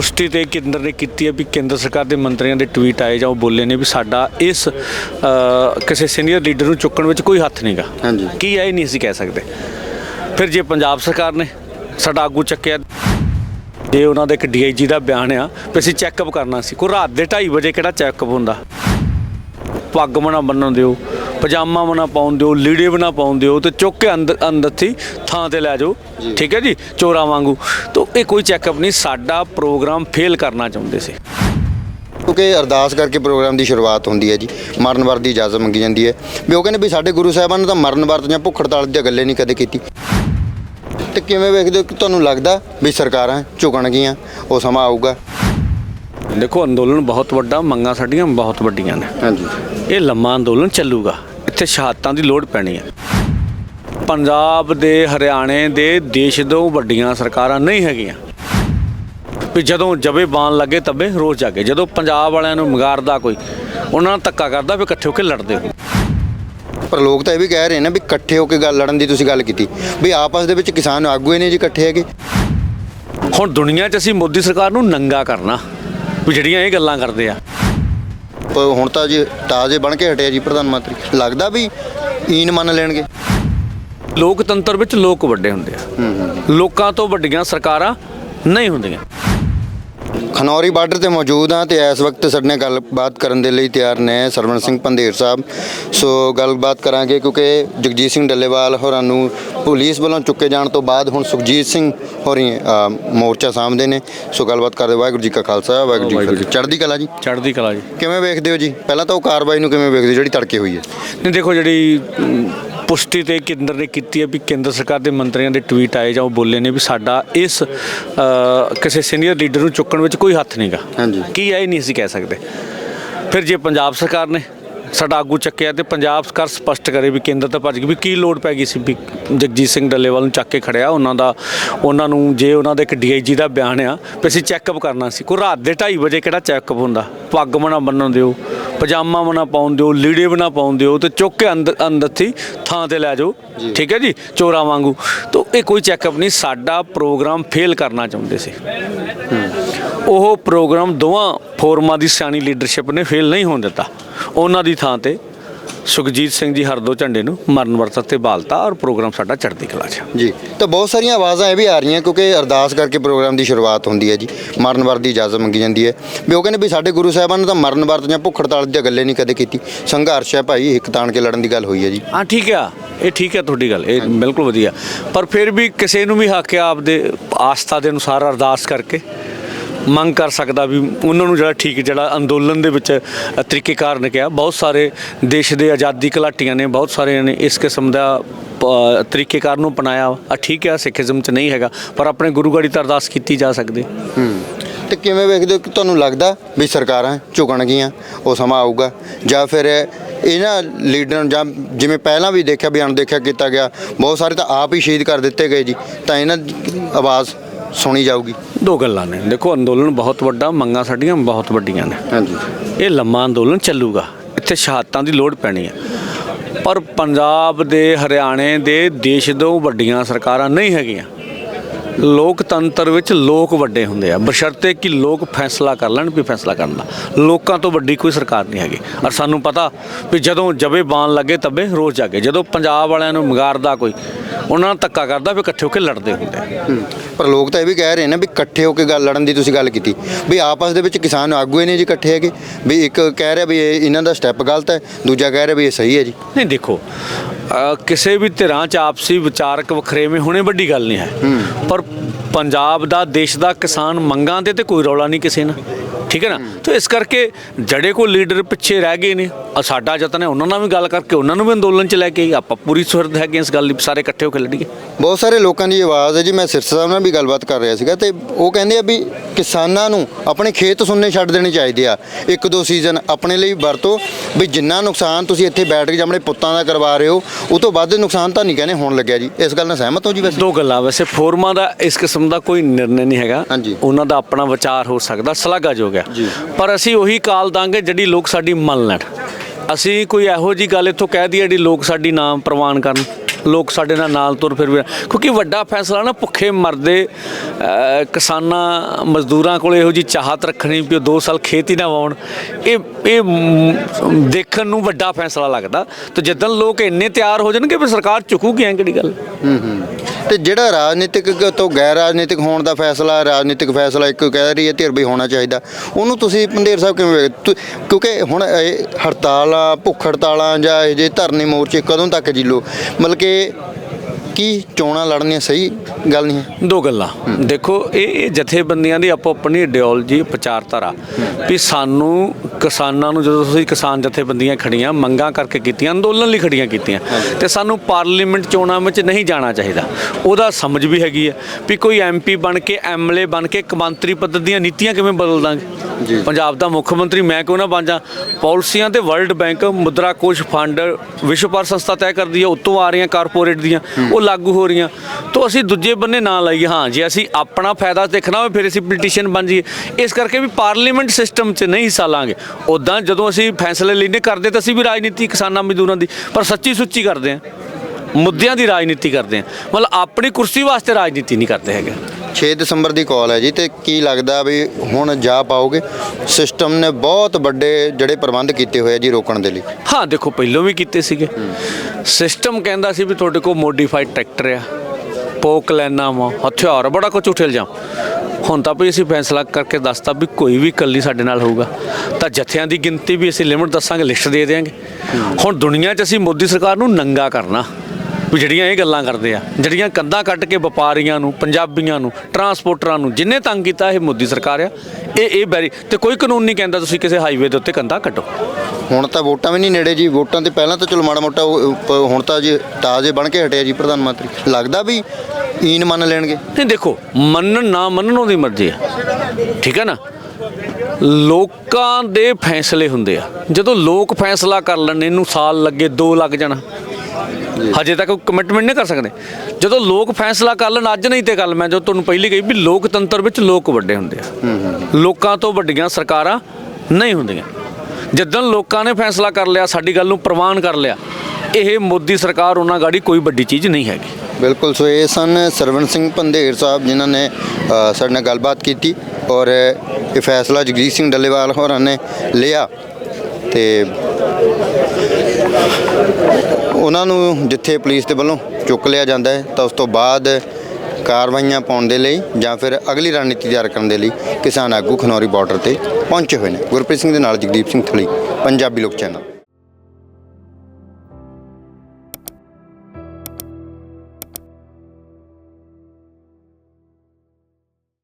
ਪੁਸ਼ਟੀ ਤੇ ਕੇਂਦਰ ਨੇ ਕੀਤੀ ਹੈ ਵੀ ਕੇਂਦਰ ਸਰਕਾਰ ਦੇ ਮੰਤਰੀਆਂ ਦੇ ਟਵੀਟ ਆਏ ਜਾਂ ਉਹ ਬੋਲੇ ਨੇ ਵੀ ਸਾਡਾ ਇਸ ਅ, ਕਿਸੇ ਸੀਨੀਅਰ ਲੀਡਰ ਨੂੰ ਚੁੱਕਣ ਵਿੱਚ ਕੋਈ ਹੱਥ ਨਹੀਂਗਾ ਹਾਂਜੀ। ਕੀ ਹੈ ਇਹ ਨਹੀਂ ਅਸੀਂ ਕਹਿ ਸਕਦੇ। ਫਿਰ ਜੇ ਪੰਜਾਬ ਸਰਕਾਰ ਨੇ ਸਾਡਾ ਆਗੂ ਚੱਕਿਆ ਜੇ ਉਹਨਾਂ ਦਾ ਇੱਕ ਡੀਆਈਜੀ ਦਾ ਬਿਆਨ ਆ ਵੀ ਅਸੀਂ ਚੈੱਕਅਪ ਕਰਨਾ ਸੀ। ਕੋਈ ਰਾਤ ਦੇ 2:30 ਵਜੇ ਕਿਹੜਾ ਚੈੱਕਅਪ ਹੁੰਦਾ? ਪੱਗ ਬਣਾ ਬੰਨਣ ਦਿਓ ਪਜਾਮਾ ਬਣਾ ਪਾਉਣ ਦਿਓ ਲੀੜੇ ਬਣਾ ਪਾਉਣ ਦਿਓ ਤੇ ਚੁੱਕ ਕੇ ਅੰਦਰ ਅੰਦਰ ਥੀ ਥਾਂ ਤੇ ਲੈ ਜਾਓ। ਠੀਕ ਹੈ ਜੀ? ਚੋਰਾ ਵਾਂਗੂ। ਤਾਂ ਇਹ ਕੋਈ ਚੈੱਕਅਪ ਨਹੀਂ ਸਾਡਾ ਪ੍ਰੋਗਰਾਮ ਫੇਲ ਕਰਨਾ ਚਾਹੁੰਦੇ ਸੀ। ਕਿਉਂਕਿ ਅਰਦਾਸ ਕਰਕੇ ਪ੍ਰੋਗਰਾਮ ਦੀ ਸ਼ੁਰੂਆਤ ਹੁੰਦੀ ਹੈ ਜੀ। ਮਰਨ ਵਰਤ ਦੀ ਇਜਾਜ਼ਤ ਮੰਗੀ ਜਾਂਦੀ ਹੈ। ਵੀ ਉਹ ਕਹਿੰਦੇ ਵੀ ਸਾਡੇ ਗੁਰੂ ਸਾਹਿਬਾਨ ਨੇ ਤਾਂ ਮਰਨ ਵਰਤ ਜਾਂ ਭੁੱਖ ਹੜਤਾਲ ਦੀਆਂ ਗੱਲੇ ਨਹੀਂ ਕਦੇ ਕੀਤੀ। ਤੇ ਕਿਵੇਂ ਵੇਖਦੇ ਹੋ ਕਿ ਤੁਹਾਨੂੰ ਲੱਗਦਾ ਵੀ ਸਰਕਾਰਾਂ ਝੁਕਣਗੀਆਂ ਉਹ ਸਮਾਂ ਆਊਗਾ? ਦੇਖੋ ਅੰਦੋਲਨ ਬਹੁਤ ਵੱਡਾ ਮੰਗਾਂ ਸਾਡੀਆਂ ਬਹੁਤ ਵੱਡੀਆਂ ਨੇ। ਹਾਂਜੀ। ਇਹ ਲੰਮਾ ਅੰਦੋਲਨ ਚੱਲੂਗਾ। ਇੱਥੇ ਸ਼ਹਾਦਤਾਂ ਦੀ ਲੋੜ ਪੈਣੀ ਹੈ। ਪੰਜਾਬ ਦੇ ਹਰਿਆਣੇ ਦੇ ਦੇਸ਼ ਤੋਂ ਵੱਡੀਆਂ ਸਰਕਾਰਾਂ ਨਹੀਂ ਹੈਗੀਆਂ। ਵੀ ਜਦੋਂ ਜਬੇ ਬਾਣ ਲੱਗੇ ਤੱਬੇ ਰੋਜ਼ ਜਾਗੇ। ਜਦੋਂ ਪੰਜਾਬ ਵਾਲਿਆਂ ਨੂੰ ਮਗਾਰਦਾ ਕੋਈ ਉਹਨਾਂ ਨਾਲ ਧੱਕਾ ਕਰਦਾ ਵੀ ਇਕੱਠੇ ਹੋ ਕੇ ਲੜਦੇ ਹੋ। ਪਰ ਲੋਕ ਤਾਂ ਇਹ ਵੀ ਕਹਿ ਰਹੇ ਨੇ ਵੀ ਇਕੱਠੇ ਹੋ ਕੇ ਗੱਲ ਲੜਨ ਦੀ ਤੁਸੀਂ ਗੱਲ ਕੀਤੀ। ਵੀ ਆਪਸ ਦੇ ਵਿੱਚ ਕਿਸਾਨ ਆਗੂ ਨੇ ਜੀ ਇਕੱਠੇ ਹੈਗੇ। ਹੁਣ ਦੁਨੀਆ 'ਚ ਅਸੀਂ ਮੋਦੀ ਸਰਕਾਰ ਨੂੰ ਨੰਗਾ ਕਰਨਾ। ਵੀ ਜਿਹੜੀਆਂ ਇਹ ਗੱਲਾਂ ਕਰਦੇ ਆ। ਹੁਣ ਤਾਂ ਜੀ ਤਾਜ਼ੇ ਬਣ ਕੇ ਹਟਿਆ ਜੀ ਪ੍ਰਧਾਨ ਮੰਤਰੀ। ਲੱਗਦਾ ਵੀ ਈਨ ਮੰਨ ਲੈਣਗੇ। ਲੋਕਤੰਤਰ ਵਿੱਚ ਲੋਕ ਵੱਡੇ ਹੁੰਦੇ ਆ। ਲੋਕਾਂ ਤੋਂ ਵੱਡੀਆਂ ਸਰਕਾਰਾਂ ਨਹੀਂ ਹੁੰਦੀਆਂ। ਖਨੌਰੀ ਬਾਰਡਰ ਤੇ ਮੌਜੂਦ ਹਾਂ ਤੇ ਇਸ ਵਕਤ ਸਾਡੇ ਨਾਲ ਗੱਲਬਾਤ ਕਰਨ ਦੇ ਲਈ ਤਿਆਰ ਨੇ ਸਰਵਣ ਸਿੰਘ ਪੰਧੇਰ ਸਾਹਿਬ। ਸੋ ਗੱਲਬਾਤ ਕਰਾਂਗੇ ਕਿਉਂਕਿ ਜਗਜੀਤ ਸਿੰਘ ਡੱਲੇਵਾਲ ਹੋਰਾਂ ਨੂੰ ਪੁਲਿਸ ਵੱਲੋਂ ਚੁੱਕੇ ਜਾਣ ਤੋਂ ਬਾਅਦ ਹੁਣ ਸੁਖਜੀਤ ਸਿੰਘ ਹੋਰੀ ਮੋਰਚਾ ਸਾਹਮਣੇ ਨੇ। ਸੋ ਗੱਲਬਾਤ ਕਰਦੇ ਵਾਹਿਗੁਰੂ ਜੀ ਕਾ ਖਾਲਸਾ ਵਾਹਿਗੁਰੂ ਜੀ ਕੀ ਫਤਿਹ। ਚੜ੍ਹਦੀ ਕਲਾ ਜੀ? ਚੜ੍ਹਦੀ ਕਲਾ ਜੀ। ਕਿਵੇਂ ਵੇਖਦੇ ਹੋ ਜੀ? ਪਹਿਲਾਂ ਤਾਂ ਉਹ ਕਾਰਵਾਈ ਨੂੰ ਕਿਵੇਂ ਵੇਖਦੇ ਜਿਹੜੀ ਤੜਕੇ ਹੋਈ ਹੈ। ਨਹੀਂ ਦੇਖੋ ਜਿਹੜੀ ਪੁਸ਼ਟੀ ਤੇ ਕੇਂਦਰ ਨੇ ਕੀਤੀ ਹੈ ਵੀ ਕੇਂਦਰ ਸਰਕਾਰ ਦੇ ਮੰਤਰੀਆਂ ਦੇ ਟਵੀਟ ਆਏ ਜਾਂ ਉਹ ਬੋਲੇ ਨੇ ਵੀ ਸਾਡਾ ਇਸ ਕਿਸੇ ਸੀਨੀਅਰ ਲੀਡਰ ਨੂੰ ਚੁੱਕਣ ਵਿੱਚ ਕੋਈ ਹੱਥ ਨਹੀਂਗਾ ਹਾਂਜੀ। ਕੀ ਹੈ ਇਹ ਨਹੀਂ ਅਸੀਂ ਕਹਿ ਸਕਦੇ ਫਿਰ ਜੇ ਪੰਜਾਬ ਸਰਕਾਰ ਨੇ ਸਾਡਾ ਆਗੂ ਚੱਕਿਆ ਤੇ ਪੰਜਾਬ ਸਰਕਾਰ ਸਪਸ਼ਟ ਕਰੇ ਵੀ ਕੇਂਦਰ ਤਾਂ ਭੱਜ ਗਈ ਵੀ ਕੀ ਲੋੜ ਪੈ ਗਈ ਸੀ ਵੀ ਜਗਜੀਤ ਸਿੰਘ ਡੱਲੇਵਾਲ ਨੂੰ ਚੱਕ ਕੇ ਖੜਿਆ ਉਹਨਾਂ ਦਾ ਉਹਨਾਂ ਨੂੰ ਜੇ ਉਹਨਾਂ ਦਾ ਇੱਕ ਡੀਆਈਜੀ ਦਾ ਬਿਆਨ ਆ ਵੀ ਅਸੀਂ ਚੈੱਕਅਪ ਕਰਨਾ ਸੀ। ਕੋਈ ਰਾਤ ਦੇ 2:30 ਵਜੇ ਕਿਹੜਾ ਚੈੱਕਅਪ ਹੁੰਦਾ? ਪੱਗ ਬਣਾ ਬੰਨਣ ਦਿਓ ਪਜਾਮਾ ਬਣਾ ਪਾਉਣ ਦਿਓ ਲੀੜੇ ਬਣਾ ਪਾਉਣ ਦਿਓ ਤੇ ਚੁੱਕ ਕੇ ਅੰਦਰ ਅੰਦਰ ਥੀ ਥਾਂ ਤੇ ਲੈ ਜਾਓ। ਠੀਕ ਹੈ ਜੀ? ਚੋਰਾ ਵਾਂਗੂ। ਤਾਂ ਇਹ ਕੋਈ ਚੈੱਕਅਪ ਨਹੀਂ ਸਾਡਾ ਪ੍ਰੋਗਰਾਮ ਫੇਲ ਕਰਨਾ ਚਾਹੁੰਦੇ ਸੀ। ਉਹ ਪ੍ਰੋਗਰਾਮ ਦੋਵਾਂ ਫੋਰਮਾਂ ਦੀ ਸਿਆਣੀ ਲੀਡਰਸ਼ਿਪ ਨੇ ਫੇਲ ਨਹੀਂ ਹੋਣ ਦਿੱਤਾ। ਉਹਨਾਂ ਦੀ ਥਾਂ ਤੇ ਸੁਖਜੀਤ ਸਿੰਘ ਜੀ ਹਰਦੋ ਝੰਡੇ ਨੂੰ ਮਰਨ ਵਰਤ ਤੇ ਬਾਲਤਾ ਔਰ ਪ੍ਰੋਗਰਾਮ ਸਾਡਾ ਚੜ੍ਹਦੀ ਕਲਾ 'ਚ। ਜੀ ਤਾਂ ਬਹੁਤ ਸਾਰੀਆਂ ਆਵਾਜ਼ਾਂ ਇਹ ਵੀ ਆ ਰਹੀਆਂ ਕਿਉਂਕਿ ਅਰਦਾਸ ਕਰਕੇ ਪ੍ਰੋਗਰਾਮ ਦੀ ਸ਼ੁਰੂਆਤ ਹੁੰਦੀ ਹੈ ਜੀ। ਮਰਨ ਵਰਤ ਦੀ ਇਜਾਜ਼ਤ ਮੰਗੀ ਜਾਂਦੀ ਹੈ। ਵੀ ਉਹ ਕਹਿੰਦੇ ਵੀ ਸਾਡੇ ਗੁਰੂ ਸਾਹਿਬਾਨ ਨੇ ਤਾਂ ਮਰਨ ਵਰਤ ਜਾਂ ਭੁੱਖ ਹੜਤਾਲ ਦੀਆਂ ਗੱਲੇ ਨਹੀਂ ਕਦੇ ਕੀਤੀ। ਸੰਘਰਸ਼ ਹੈ ਭਾਈ ਇੱਕ ਤਾਣ ਕੇ ਲੜਨ ਦੀ ਗੱਲ ਹੋਈ ਹੈ ਜੀ। ਹਾਂ ਠੀਕ ਆ। ਇਹ ਠੀਕ ਹੈ ਤੁਹਾਡੀ ਗੱਲ। ਇਹ ਬਿਲਕੁਲ ਵਧੀਆ। ਪਰ ਫਿਰ ਵੀ ਕਿਸੇ ਨੂੰ ਵੀ ਹੱਕ ਆ ਆਪਦੇ ਆਸਥਾ ਦੇ ਅਨੁਸਾਰ ਅਰਦਾਸ ਕਰਕੇ। ਮੰਗ ਕਰ ਸਕਦਾ ਵੀ ਉਹਨਾਂ ਨੂੰ ਜਿਹੜਾ ਠੀਕ, ਜਿਹੜਾ ਅੰਦੋਲਨ ਦੇ ਵਿੱਚ ਤਰੀਕੇਕਾਰ ਨੇ ਕਿਹਾ। ਬਹੁਤ ਸਾਰੇ ਦੇਸ਼ ਦੇ ਆਜ਼ਾਦੀ ਘਲਾਟੀਆਂ ਨੇ, ਬਹੁਤ ਸਾਰਿਆਂ ਨੇ ਇਸ ਕਿਸਮ ਦਾ ਤਰੀਕੇਕਾਰ ਨੂੰ ਅਪਣਾਇਆ। ਆ ਠੀਕ ਹੈ, ਸਿੱਖੀਜ਼ਮ ਚ ਨਹੀਂ ਹੈਗਾ, ਪਰ ਆਪਣੇ ਗੁਰੂ ਗਾੜੀ ਤਾਂ ਅਰਦਾਸ ਕੀਤੀ ਜਾ ਸਕਦੀ। ਹੂੰ। ਤੇ ਕਿਵੇਂ ਵੇਖਦੇ ਹੋ ਕਿ ਤੁਹਾਨੂੰ ਲੱਗਦਾ ਵੀ ਸਰਕਾਰਾਂ ਝੁਕਣਗੀਆਂ ਉਹ ਸਮਾਂ ਆਊਗਾ? ਜਾਂ ਫਿਰ ਇਹਨਾਂ ਲੀਡਰਾਂ, ਜਾਂ ਜਿਵੇਂ ਪਹਿਲਾਂ ਵੀ ਦੇਖਿਆ ਵੀ ਅਣਦੇਖਿਆ ਕੀਤਾ ਗਿਆ, ਬਹੁਤ ਸਾਰੇ ਤਾਂ ਆਪ ਹੀ ਸ਼ਹੀਦ ਕਰ ਦਿੱਤੇ ਗਏ ਜੀ। ਤਾਂ ਇਹਨਾਂ ਆਵਾਜ਼ ਸੁਣੀ ਜਾਊਗੀ। ਦੋ ਗੱਲਾਂ ਨੇ। ਦੇਖੋ ਅੰਦੋਲਨ ਬਹੁਤ ਵੱਡਾ ਮੰਗਾਂ ਸਾਡੀਆਂ ਬਹੁਤ ਵੱਡੀਆਂ ਨੇ। ਹਾਂਜੀ। ਇਹ ਲੰਮਾ ਅੰਦੋਲਨ ਚੱਲੂਗਾ। ਇੱਥੇ ਸ਼ਹਾਦਤਾਂ ਦੀ ਲੋੜ ਪੈਣੀ ਹੈ। ਪਰ ਪੰਜਾਬ ਦੇ ਹਰਿਆਣੇ ਦੇ ਦੇਸ਼ ਤੋਂ ਵੱਡੀਆਂ ਸਰਕਾਰਾਂ ਨਹੀਂ ਹੈਗੀਆਂ। ਲੋਕਤੰਤਰ ਵਿੱਚ ਲੋਕ ਵੱਡੇ ਹੁੰਦੇ ਆ। ਬਸ਼ਰਤੇ ਕਿ ਲੋਕ ਫੈਸਲਾ ਕਰ ਲੈਣ ਵੀ ਫੈਸਲਾ ਕਰਨ ਦਾ। ਲੋਕਾਂ ਤੋਂ ਵੱਡੀ ਕੋਈ ਸਰਕਾਰ ਨਹੀਂ ਹੈਗੀ। ਔਰ ਸਾਨੂੰ ਪਤਾ ਵੀ ਜਦੋਂ ਜਬੇ ਬਾਣ ਲੱਗੇ ਤੱਬੇ ਰੋਜ਼ ਜਾਗੇ। ਜਦੋਂ ਪੰਜਾਬ ਵਾਲਿਆਂ ਨੂੰ ਮਗਾਰਦਾ ਕੋਈ ਉਹਨਾਂ ਨਾਲ ਧੱਕਾ ਕਰਦਾ ਵੀ ਇਕੱਠੇ ਹੋ ਕੇ ਲੜਦੇ ਹੁੰਦੇ। ਪਰ ਲੋਕ ਤਾਂ ਇਹ ਵੀ ਕਹਿ ਰਹੇ ਨੇ ਵੀ ਇਕੱਠੇ ਹੋ ਕੇ ਗੱਲ ਲੜਨ ਦੀ ਤੁਸੀਂ ਗੱਲ ਕੀਤੀ। ਵੀ ਆਪਸ ਦੇ ਵਿੱਚ ਕਿਸਾਨ ਆਗੂ ਨੇ ਜੀ ਇਕੱਠੇ ਹੈਗੇ। ਵੀ ਇੱਕ ਕਹਿ ਰਿਹਾ ਵੀ ਇਹ ਇਹਨਾਂ ਦਾ ਸਟੈਪ ਗਲਤ ਹੈ ਦੂਜਾ ਕਹਿ ਰਿਹਾ ਵੀ ਇਹ ਸਹੀ ਹੈ ਜੀ। ਨਹੀਂ ਦੇਖੋ ਕਿਸੇ ਵੀ ਧਿਰਾਂ 'ਚ ਆਪਸੀ ਵਿਚਾਰਕ ਵਖਰੇਵੇਂ ਹੋਣੇ ਵੱਡੀ ਗੱਲ ਨਹੀਂ ਹੈ। ਪਰ ਪੰਜਾਬ ਦਾ ਦੇਸ਼ ਦਾ ਕਿਸਾਨ ਮੰਗਾਂ ਤੇ ਤੇ ਕੋਈ ਰੌਲਾ ਨਹੀਂ ਕਿਸੇ ਨਾਲ। ਠੀਕ ਹੈ ਨਾ? ਤਾਂ ਇਸ ਕਰਕੇ ਜੜੇ ਕੋ ਲੀਡਰ ਪਿੱਛੇ ਰਹਿ ਗਏ ਨੇ। ਆ ਸਾਡਾ ਯਤਨ ਹੈ ਉਹਨਾਂ ਨਾਲ ਵੀ ਗੱਲ ਕਰਕੇ ਉਹਨਾਂ ਨੂੰ ਵੀ ਅੰਦੋਲਨ 'ਚ ਲੈ ਕੇ। ਆਪਾਂ ਪੂਰੀ ਸੁਰਤ ਹੈਗੇ ਇਸ ਗੱਲ ਵੀ ਸਾਰੇ ਇਕੱਠੇ ਹੋ ਕੇ ਲੜੀਏ। ਬਹੁਤ ਸਾਰੇ ਲੋਕਾਂ ਦੀ ਆਵਾਜ਼ ਹੈ ਜੀ ਮੈਂ ਸਿਰਸਾ ਸਾਹਿਬ ਨਾਲ ਵੀ ਗੱਲਬਾਤ ਕਰ ਰਿਹਾ ਸੀਗਾ ਤੇ ਉਹ ਕਹਿੰਦੇ ਆ ਵੀ ਕਿਸਾਨਾਂ ਨੂੰ ਆਪਣੇ ਖੇਤ ਸੁਣਨੇ ਛੱਡ ਦੇਣੇ ਚਾਹੀਦੇ ਆ। ਇੱਕ ਦੋ ਸੀਜ਼ਨ ਆਪਣੇ ਲਈ ਵਰਤੋ। ਵੀ ਜਿੰਨਾ ਨੁਕਸਾਨ ਤੁਸੀਂ ਇੱਥੇ ਬੈਠ ਕੇ ਆਪਣੇ ਪੁੱਤਾਂ ਦਾ ਕਰਵਾ ਰਹੇ ਹੋ ਉਹ ਤੋਂ ਵੱਧ ਨੁਕਸਾਨ ਤਾਂ ਨਹੀਂ ਕਹਿੰਦੇ ਹੋਣ ਲੱਗਿਆ ਜੀ। ਇਸ ਗੱਲ ਨਾਲ ਸਹਿਮਤ ਹੋ ਜੀ ਵੈਸੇ? ਦੋ ਗੱਲਾਂ ਵੈਸੇ ਫੋਰਮਾਂ ਦਾ ਇਸ ਕਿਸਮ ਦਾ ਕੋਈ ਨਿਰਣੇ ਨਹੀਂ ਹੈਗਾ। ਹਾਂਜੀ। ਉਹਨਾਂ ਦਾ ਆਪਣਾ ਵਿਚਾਰ ਹੋ ਸਕਦਾ ਸ਼ਲਾਘਾਯੋਗ ਜੀ। ਪਰ ਅਸੀਂ ਉਹੀ ਕਾਲ ਦਾਂਗੇ ਜਿਹੜੀ ਲੋਕ ਸਾਡੀ ਮੰਨ ਲੈਣ। ਅਸੀਂ ਕੋਈ ਇਹੋ ਜੀ ਗੱਲ ਇੱਥੋਂ ਕਹਿ ਦਈਏ ਜਿਹੜੀ ਲੋਕ ਸਾਡੀ ਨਾਮ ਪ੍ਰਵਾਨ ਕਰਨ। ਲੋਕ ਸਾਡੇ ਨਾਲ ਨਾਲ ਤੁਰ ਫਿਰ ਵੀ ਕਿਉਂਕਿ ਵੱਡਾ ਫੈਸਲਾ ਨਾ ਭੁੱਖੇ ਮਰਦੇ ਕਿਸਾਨਾਂ, ਮਜ਼ਦੂਰਾਂ ਕੋਲ ਇਹੋ ਜੀ ਚਾਹਤ ਰੱਖਣੀ ਵੀ ਉਹ 2 ਸਾਲ ਖੇਤੀ ਨਾ ਵਾਉਣ। ਇਹ ਇਹ ਦੇਖਣ ਨੂੰ ਵੱਡਾ ਫੈਸਲਾ ਲੱਗਦਾ। ਤੇ ਜਦੋਂ ਲੋਕ ਇੰਨੇ ਤਿਆਰ ਹੋ ਜਾਣਗੇ, ਫਿਰ ਸਰਕਾਰ ਚੁੱਕੂਗੀ ਐਂ ਕਿਹੜੀ ਗੱਲ? ਹੂੰ ਹੂੰ। ਤੇ ਜਿਹੜਾ ਰਾਜਨੀਤਿਕ ਤੋਂ ਗੈਰ ਰਾਜਨੀਤਿਕ ਹੋਣ ਦਾ ਫੈਸਲਾ, ਰਾਜਨੀਤਿਕ ਫੈਸਲਾ ਇੱਕ ਕਹਿ ਰਹੀ ਹੈ, ਧਿਰ ਵੀ ਹੋਣਾ ਚਾਹੀਦਾ। ਉਹਨੂੰ ਤੁਸੀਂ ਪੰਦੇਰ ਸਾਹਿਬ ਕਿਵੇਂ ਕਿਉਂਕਿ ਹੁਣ ਇਹ ਹੜਤਾਲਾਂ, ਭੁੱਖ ਹੜਤਾਲਾਂ ਜਾਂ ਇਹ ਜੇ ਧਰਨੇ ਮੋਰਚੇ ਕਦੋਂ ਤੱਕ ਜੀ ਲੋ ਮਤਲਬ ਕਿ ਕੀ ਚੋਣਾਂ ਲੜਨੀਆਂ ਸਹੀ ਗੱਲ ਨਹੀਂ ਹੈ? ਦੋ ਗੱਲਾਂ। ਦੇਖੋ ਇਹ ਇਹ ਜਥੇਬੰਦੀਆਂ ਦੀ ਆਪੋ ਆਪਣੀ ਆਈਡੀਓਲੋਜੀ ਵਿਚਾਰਧਾਰਾ ਵੀ ਸਾਨੂੰ ਕਿਸਾਨਾਂ ਨੂੰ ਜਦੋਂ ਤੁਸੀਂ ਕਿਸਾਨ ਜਥੇਬੰਦੀਆਂ ਖੜੀਆਂ ਮੰਗਾਂ ਕਰਕੇ ਕੀਤੀਆਂ ਅੰਦੋਲਨ ਲਈ ਖੜੀਆਂ ਕੀਤੀਆਂ ਤੇ ਸਾਨੂੰ ਪਾਰਲੀਮੈਂਟ ਚੋਣਾਂ ਵਿੱਚ ਨਹੀਂ ਜਾਣਾ ਚਾਹੀਦਾ। ਉਹਦਾ ਸਮਝ ਵੀ ਹੈਗੀ ਹੈ ਵੀ ਕੋਈ ਐਮਪੀ ਬਣ ਕੇ ਐਮਐਲਏ ਬਣ ਕੇ ਇੱਕ ਮੰਤਰੀ ਪਦ ਦੀਆਂ ਨੀਤੀਆਂ ਕਿਵੇਂ ਬਦਲ ਦਾਂਗੇ? ਪੰਜਾਬ ਦਾ ਮੁੱਖ ਮੰਤਰੀ ਮੈਂ ਕਿਉਂ ਨਾ ਬਣ ਜਾ? ਪਾਲਿਸੀਆਂ ਤੇ ਵਰਲਡ ਬੈਂਕ ਮੁਦਰਾ ਕੋਸ਼ ਫੰਡ ਵਿਸ਼ਵ ਭਰ ਸੰਸਥਾ ਤੈਅ ਕਰਦੀ ਹੈ ਉੱਤੋਂ ਆ ਰਹੀਆਂ ਕਾਰਪੋਰੇਟ ਦੀਆਂ। ਉਹ ਲਾਗੂ ਹੋ ਰਹੀਆਂ। ਤਾਂ ਅਸੀਂ ਦੂਜੇ ਬੰਨੇ ਨਾ ਲਾਈਏ। ਹਾਂ ਜੇ ਅਸੀਂ ਆਪਣਾ ਫਾਇਦਾ ਦੇਖਣਾ ਹੋਵੇ, ਫਿਰ ਅਸੀਂ ਪੋਲੀਟੀਸ਼ੀਅਨ ਬਣ ਜਾਈਏ। ਇਸ ਕਰਕੇ ਵੀ ਪਾਰਲੀਮੈਂਟ ਸਿਸਟਮ 'ਚ ਨਹੀਂ ਹਿੱਸਾ ਲਾਂਗੇ। ਉਦਾਂ ਜਦੋਂ ਅਸੀਂ ਫੈਸਲੇ ਲੈਣੇ ਕਰਦੇ ਤਾਂ ਅਸੀਂ ਵੀ ਰਾਜਨੀਤੀ ਕਿਸਾਨਾਂ ਮਜ਼ਦੂਰਾਂ ਦੀ, ਪਰ ਸੱਚੀ ਸੁੱਚੀ ਕਰਦੇ ਹਾਂ। ਮੁੱਦਿਆਂ ਦੀ ਰਾਜਨੀਤੀ ਕਰਦੇ ਹਾਂ। ਮਤਲਬ ਆਪਣੀ ਕੁਰਸੀ ਵਾਸਤੇ ਰਾਜਨੀਤੀ ਨਹੀਂ ਕਰਦੇ ਹੈਗੇ। 6 ਦਸੰਬਰ ਦੀ ਕਾਲ ਹੈ ਜੀ ਤੇ ਕੀ ਲੱਗਦਾ ਵੀ ਹੁਣ ਜਾ ਪਾਓਗੇ? ਸਿਸਟਮ ਨੇ ਬਹੁਤ ਵੱਡੇ ਜਿਹੜੇ ਪ੍ਰਬੰਧ ਕੀਤੇ ਹੋਏ ਆ ਜੀ ਰੋਕਣ ਦੇ ਲਈ। ਹਾਂ ਦੇਖੋ ਪਹਿਲਾਂ ਵੀ ਕੀਤੇ ਸੀਗੇ। ਸਿਸਟਮ ਕਹਿੰਦਾ ਸੀ ਵੀ ਤੁਹਾਡੇ ਕੋਲ ਮੋਡੀਫਾਈਡ ਟਰੈਕਟਰ ਆ। ਪੋਕ ਲੈਣਾ ਵਾ ਹਥਿਆਰ ਬੜਾ ਕੁਝ ਉਠੇਲ ਜਾ ਹੁਣ ਤਾਂ ਵੀ ਅਸੀਂ ਫੈਸਲਾ ਕਰਕੇ ਦੱਸਤਾ ਵੀ ਕੋਈ ਵੀ ਕੱਲੀ ਸਾਡੇ ਨਾਲ ਹੋਊਗਾ। ਤਾਂ ਜਥਿਆਂ ਦੀ ਗਿਣਤੀ ਵੀ ਅਸੀਂ ਲਿਮਟ ਦੱਸਾਂਗੇ ਲਿਸਟ ਦੇ ਦੇਵਾਂਗੇ ਹੁਣ ਦੁਨੀਆ 'ਚ ਅਸੀਂ ਮੋਦੀ ਸਰਕਾਰ ਨੂੰ ਨੰਗਾ ਕਰਨਾ। ਵੀ ਜਿਹੜੀਆਂ ਇਹ ਗੱਲਾਂ ਕਰਦੇ ਆ ਜਿਹੜੀਆਂ ਕੰਧਾਂ ਕੱਟ ਕੇ ਵਪਾਰੀਆਂ ਨੂੰ ਪੰਜਾਬੀਆਂ ਨੂੰ ਟਰਾਂਸਪੋਰਟਰਾਂ ਨੂੰ ਜਿੰਨੇ ਤੰਗ ਕੀਤਾ ਇਹ ਮੋਦੀ ਸਰਕਾਰ ਆ ਇਹ ਇਹ ਬੈਰੀ ਤੇ ਕੋਈ ਕਾਨੂੰਨ ਨਹੀਂ ਕਹਿੰਦਾ ਤੁਸੀਂ ਕਿਸੇ ਹਾਈਵੇ ਦੇ ਉੱਤੇ ਕੰਧਾਂ ਕੱਟੋ ਹੁਣ ਤਾਂ ਵੋਟਾਂ ਵੀ ਨਹੀਂ ਨੇੜੇ ਜੀ ਵੋਟਾਂ ਤੇ ਪਹਿਲਾਂ ਤਾਂ ਚਲੋ ਮਾੜਾ ਮੋਟਾ ਹੁਣ ਤਾਂ ਜੀ ਤਾਜ਼ੇ ਬਣ ਕੇ ਹਟਿਆ ਜੀ ਪ੍ਰਧਾਨ ਮੰਤਰੀ। ਲੱਗਦਾ ਵੀ ਈਨ ਮੰਨ ਲੈਣਗੇ। ਨਹੀਂ ਦੇਖੋ ਮੰਨਣ ਨਾ ਮੰਨਣ ਉਹਦੀ ਮਰਜ਼ੀ ਆ। ਠੀਕ ਹੈ ਨਾ? ਲੋਕਾਂ ਦੇ ਫੈਸਲੇ ਹੁੰਦੇ ਆ। ਜਦੋਂ ਲੋਕ ਫੈਸਲਾ ਕਰ ਲੈਣ ਇਹਨੂੰ ਸਾਲ ਲੱਗੇ 2 ਲੱਗ ਜਾਣਾ। ਹਜੇ। ਤੱਕ ਕਮਿਟਮੈਂਟ ਨਹੀਂ ਕਰ ਸਕਦੇ। ਜਦੋਂ ਲੋਕ ਫੈਸਲਾ ਕਰ ਲੈਣ ਅੱਜ ਨਹੀਂ ਤੇ ਕੱਲ ਮੈਂ ਜੋ ਤੁਹਾਨੂੰ ਪਹਿਲੀ ਕਹੀ ਵੀ ਲੋਕਤੰਤਰ ਵਿੱਚ ਲੋਕ ਵੱਡੇ ਹੁੰਦੇ ਆ। ਲੋਕਾਂ ਤੋਂ ਵੱਡੀਆਂ ਸਰਕਾਰਾਂ ਨਹੀਂ ਹੁੰਦੀਆਂ। ਜਦੋਂ ਲੋਕਾਂ ਨੇ ਫੈਸਲਾ ਕਰ ਲਿਆ ਸਾਡੀ ਗੱਲ ਨੂੰ ਪ੍ਰਵਾਨ ਕਰ ਲਿਆ ਇਹ ਮੋਦੀ ਸਰਕਾਰ ਉਹਨਾਂ ਗਾੜੀ ਕੋਈ ਵੱਡੀ ਚੀਜ਼ ਨਹੀਂ ਹੈਗੀ। ਬਿਲਕੁਲ ਸੋ ਇਹ ਸਨ ਸਰਵਨ ਸਿੰਘ ਪੰਧੇਰ ਸਾਹਿਬ ਜਿਨ੍ਹਾਂ ਨੇ ਸਾਡੇ ਨਾਲ ਗੱਲਬਾਤ ਕੀਤੀ ਔਰ ਇਹ ਫੈਸਲਾ ਜਗਜੀਤ ਸਿੰਘ ਡੱਲੇਵਾਲ ਹੋਰਾਂ ਨੇ ਲਿਆ। ਤੇ ਉਹਨਾਂ ਨੂੰ ਜਿੱਥੇ ਪੁਲਿਸ ਦੇ ਵੱਲੋਂ ਚੁੱਕ ਲਿਆ ਜਾਂਦਾ ਹੈ, ਤਾਂ ਉਸ ਤੋਂ ਬਾਅਦ ਕਾਰਵਾਈਆਂ ਪਾਉਣ ਦੇ ਲਈ ਜਾਂ ਫਿਰ ਅਗਲੀ ਰਣਨੀਤੀ ਤਿਆਰ ਕਰਨ ਦੇ ਲਈ ਕਿਸਾਨ ਆਗੂ ਖਨੌਰੀ ਬਾਰਡਰ ਤੇ ਪਹੁੰਚੇ ਹੋਏ ਨੇ। ਗੁਰਪ੍ਰੀਤ ਸਿੰਘ ਦੇ ਨਾਲ ਜਗਦੀਪ ਸਿੰਘ ਥਲੀ, ਪੰਜਾਬੀ ਲੋਕ ਚੈਨਲ।